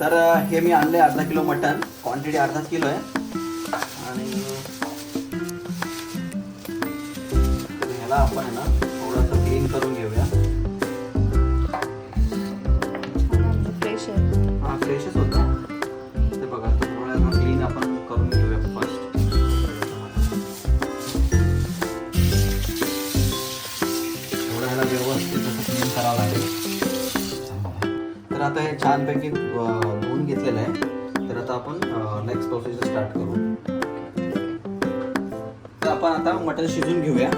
तर हे मी आणले अर्धा किलो मटन क्वांटिटी अर्धा किलो आहे. आणि ह्याला आपण आहे ना थोडंसं क्लीन करून घेऊया. फ्रेश आहे. हा फ्रेशच होता. ते बघा थोडं क्लीन आपण करून घेऊया फर्स्ट थोडं ह्याला व्यवस्थित क्लीन करावं लागेल. तर आता हे छानपैकी करू. तर आपण आता मटण शिजून घेऊया.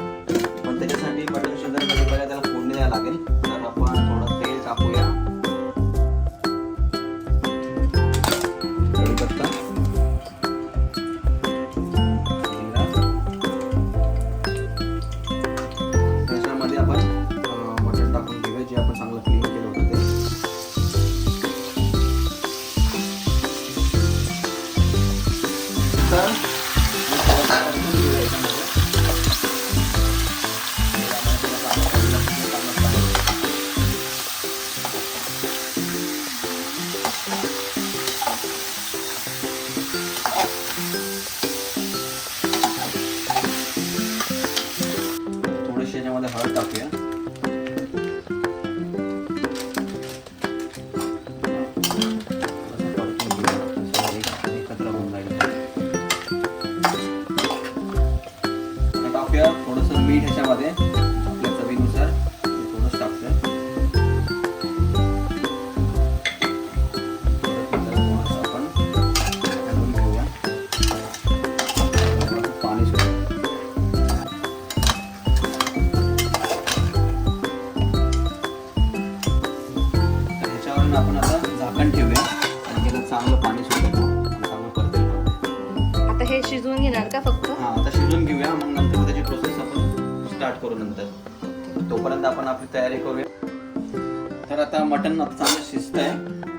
पण त्याच्यासाठी मटण शिजवण्यासाठी पहिला त्याला फोडणी द्यायला लागेल. तर आपण थोडं तेल टाकूया. थोडंसं आपल्या चवीनुसार थोडंच टाकूया आपण घेऊया. पाणी ह्याच्यावरून आपण आता स्टार्ट करू नंतर. तोपर्यंत आपण आपली तयारी करूया. तर आता मटण आता चांगलं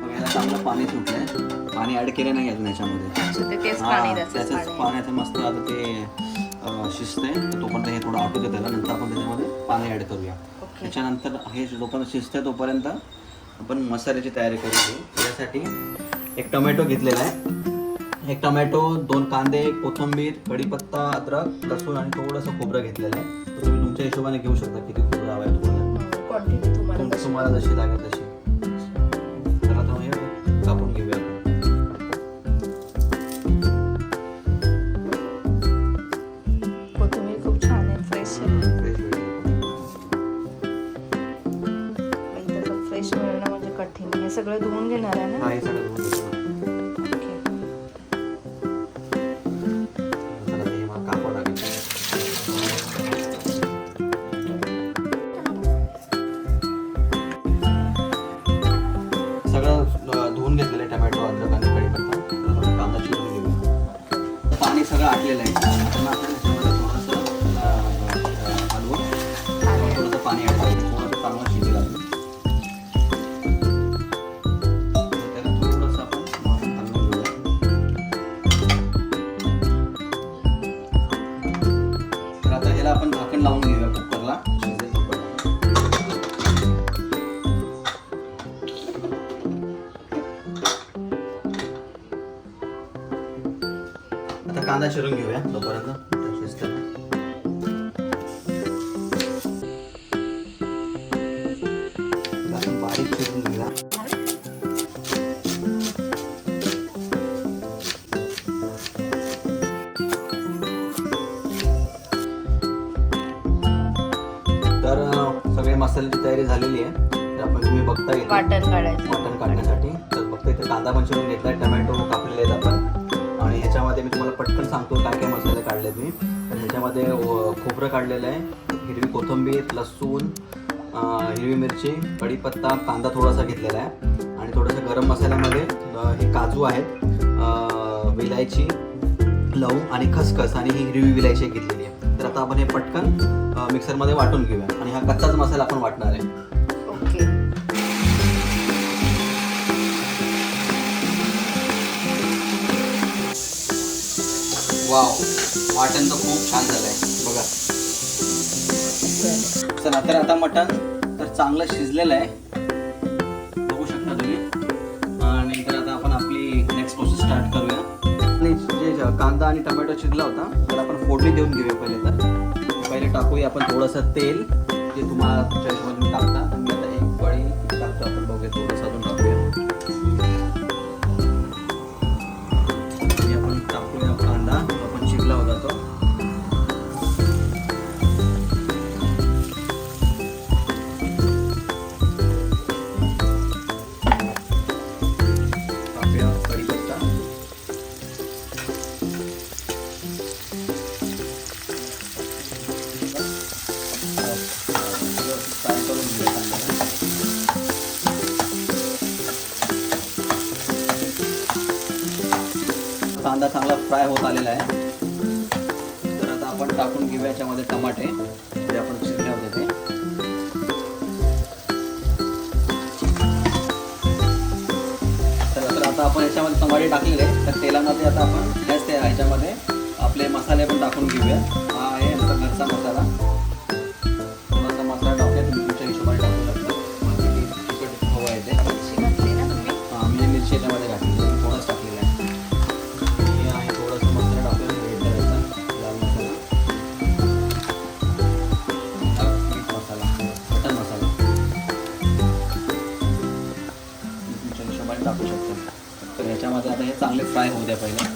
मग ह्याला चांगलं पाणी सुटलंय. पाणी ऍड केलं नाही अजून याच्यामध्ये. अच्छा, ते तेच पाणी त्याचंच त्याचंच पाणी. पाण्याचं मस्त आता ते शिजतंय. तोपर्यंत हे थोडं आटू त्याला. नंतर आपण त्याच्यामध्ये पाणी ऍड करूया. त्याच्यानंतर हे जोपर्यंत शिजतंय तोपर्यंत आपण मसाल्याची तयारी करू घेऊ यासाठी एक टोमॅटो घेतलेला आहे. एक टोमॅटो दोन कांदे कोथिंबीर कढीपत्ता अद्रक लसूण आणि थोडंसं खोबरं घेतलेलं आहे. तुमच्या हिशोबाने घेऊ शकता किती खोबरं हवं आहे तुम्हाला? क्वांटिटी तुम्हाला जशी लागेल तशी. आपण ह्याला आपण झाकण लावून घेऊया कुकरला आता कांदा चिरून घेऊया तोपर्यंत. मसाल्याची तयारी झालेली आहे. तर आपण तुम्ही बघता येईल. वाटण काढायचं. मटण काढण्यासाठी. तर फक्त इथे कांदा पण चिरून घेतलाय टमॅटो कापलेले आहेत आपण. आणि ह्याच्यामध्ये मी तुम्हाला पटकन सांगतो काय काय मसाले काढलेत मी. तर ह्याच्यामध्ये खोबरं काढलेलं आहे हिरवी कोथिंबीर लसूण हिरवी मिरची कढीपत्ता कांदा थोडासा घेतलेला आहे. आणि थोडंसं गरम मसाल्यामध्ये हे काजू आहेत विलायची लवंग आणि खसखस आणि ही हिरवी विलायची घेतलेली आहे. तर आता आपण हे पटकन मिक्सरमध्ये वाटून घेऊया. आणि हा कच्चाच मसाला आपण वाटणार आहे. ओके. वाव. वाटण तर खूप छान झालंय. बघा. चला तर आता मटण तर चांगलं शिजलेलं आहे. कांदा आणि टोमॅटो चिरला होता. तर आपण फोडणी देऊन घेऊया पहिले तर. पहिले टाकूया आपण थोडंसं तेल जे तुम्हाला तुमच्या हिशोबाने टाकता. फ्राय होत आलेला आहे. तर आता आपण टाकून घेऊया याच्यामध्ये टमाटे. जे आपण चिरले होते ते तर आता आपण याच्यामध्ये टमाटे टाकलेले. तर तेलामध्ये आता आपण गॅस ते ह्याच्यामध्ये आपले मसाले पण टाकून घेऊया. हा आहे आमचा घरचा मसाला. थोडासा मसाला टाकूया. तुम्ही तुमच्या हिशोबाने टाकू शकता. मला किती तिखट हवं आहे ते. हा मिरची याच्यामध्ये चांगले फ्राय होऊ द्या पहिले.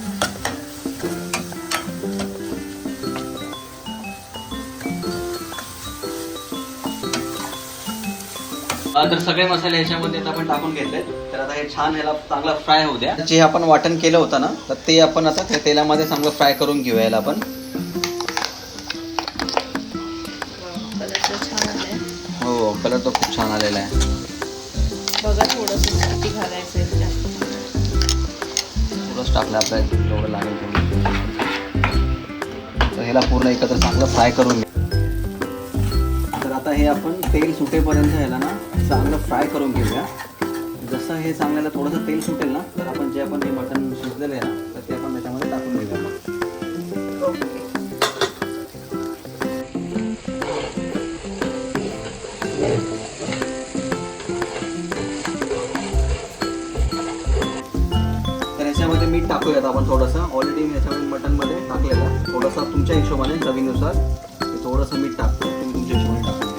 तर सगळे मसाले ह्याच्यामध्ये आता आपण टाकून घेतले तर आता हे छान ह्याला चांगला फ्राय होऊ द्या. जे आपण वाटण केलं होतं ना तर ते आपण आता त्या तेलामध्ये चांगलं फ्राय करून घेऊया याला आपण. कलर छान आलाय हो कलर तो खूप छान आलेला आहे. बघा थोडंसं घालायचं थोडंच टाकलं आपल्या जेवढं लागेल तर ह्याला पूर्ण एकत्र चांगलं फ्राय करून घ्या तर आता हे आपण तेल सुटेपर्यंत ह्याला ना चांगलं फ्राय करून घेऊया. जसं हे चांगल्याला थोडंसं तेल सुटेल ना तर आपण जे आपण हे मटण शिजलेलं आहे ना तर ते आपण त्याच्यामध्ये टाकून घेऊया मग. मीठ टाकूयात आपण थोडंसं. ऑलरेडी मी याच्यामध्ये मटनमध्ये टाकलेलं आहे. थोडंसं तुमच्या हिशोबाने चवीनुसार थोडंसं मीठ टाकतो. तुम्ही तुमच्या हिशोबाने टाकतो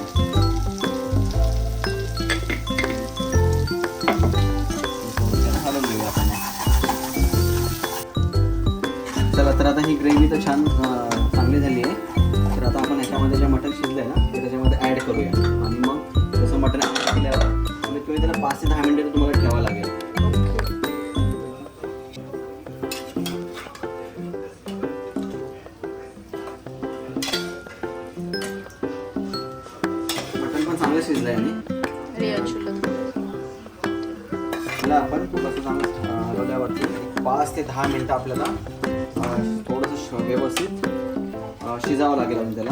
चला तर आता ही ग्रेव्ही तर छान चांगली झाली आहे. तर आता आपण याच्यामध्ये जे मटण शिजलं आहे ना ते त्याच्यामध्ये ॲड करूया. शिजलं आहे तिला आपण खूप असं चांगलं पाच ते दहा मिनटं आपल्याला थोडंसं व्यवस्थित शिजावं लागेल आपण त्याला.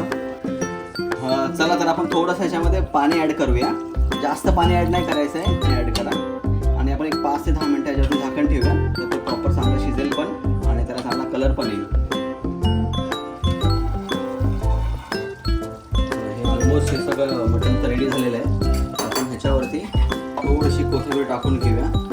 चला तर आपण थोडंसं ह्याच्यामध्ये पाणी ऍड करूया. जास्त पाणी ऍड नाही करायचं आहे ते ऍड करा. आणि आपण एक पाच ते दहा मिनटं ह्याच्यावरती झाकण ठेवूया तर तो प्रॉपर चांगलं शिजेल पण आणि त्याला चांगला कलर पण येईल. हे ऑलमोस्ट हे सगळं रेडी झालेलं आहे. आपण ह्याच्यावरती थोडीशी कोथिंबीर टाकून घेऊया.